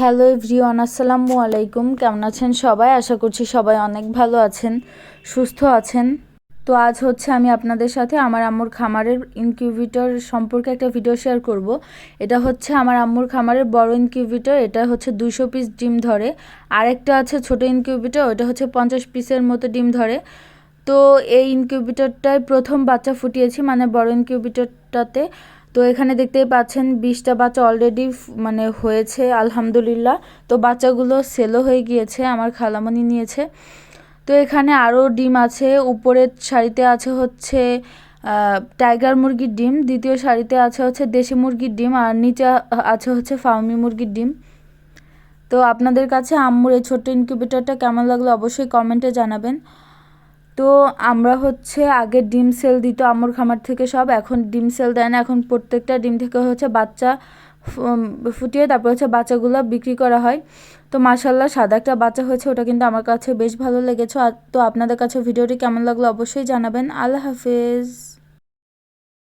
Hello everyone, আসসালামু আলাইকুম। কেমন আছেন সবাই? আশা করছি সবাই অনেক ভালো আছেন, সুস্থ আছেন। তো আজ হচ্ছে আমি আপনাদের সাথে আমার আম্মুর খামারের ইনকিউবেটর সম্পর্কে একটা ভিডিও শেয়ার করব। এটা হচ্ছে আমার আম্মুর খামারের বড় ইনকিউবেটর, এটা হচ্ছে দুশো পিস ডিম ধরে। আরেকটা আছে ছোট ইনকিউবেটর ওটা হচ্ছে পঞ্চাশ পিসের মতো ডিম ধরে। তো এই ইনকিউবেটরটায় প্রথম বাচ্চা ফুটিয়েছি মানে বড় ইনকিউবেটরটাতে তো এখানে দেখতেই পাচ্ছেন, বিশটা বাচ্চা অলরেডি মানে হয়েছে, আলহামদুলিল্লাহ। তো বাচ্চাগুলো সেলও হয়ে গিয়েছে, আমার খালামণি নিয়েছে। তো এখানে আরও ডিম আছে, উপরের শাড়িতে আছে হচ্ছে টাইগার মুরগির ডিম, দ্বিতীয় শাড়িতে আছে হচ্ছে দেশি মুরগির ডিম, আর নিচে আছে হচ্ছে ফার্মি মুরগির ডিম। তো আপনাদের কাছে আম্মুর এই ছোট্ট ইনকিউবেটরটা কেমন লাগল অবশ্যই কমেন্টে জানাবেন। তো আমরা হচ্ছে আগে ডিম সেল দিত, আমর খামার থেকে সব। এখন ডিম সেল দেয় না, এখন প্রত্যেকটা ডিম থেকে হচ্ছে বাচ্চা ফুটিয়ে তারপর হচ্ছে বাচ্চাগুলো বিক্রি করা হয়। তো মাসাল্লাহ সাদা একটা বাচ্চা হয়েছে, ওটা কিন্তু আমার কাছে বেশ ভালো লেগেছে। তো আপনাদের কাছে ভিডিওটি কেমন লাগল অবশ্যই জানাবেন। আল্লাহ হাফেজ।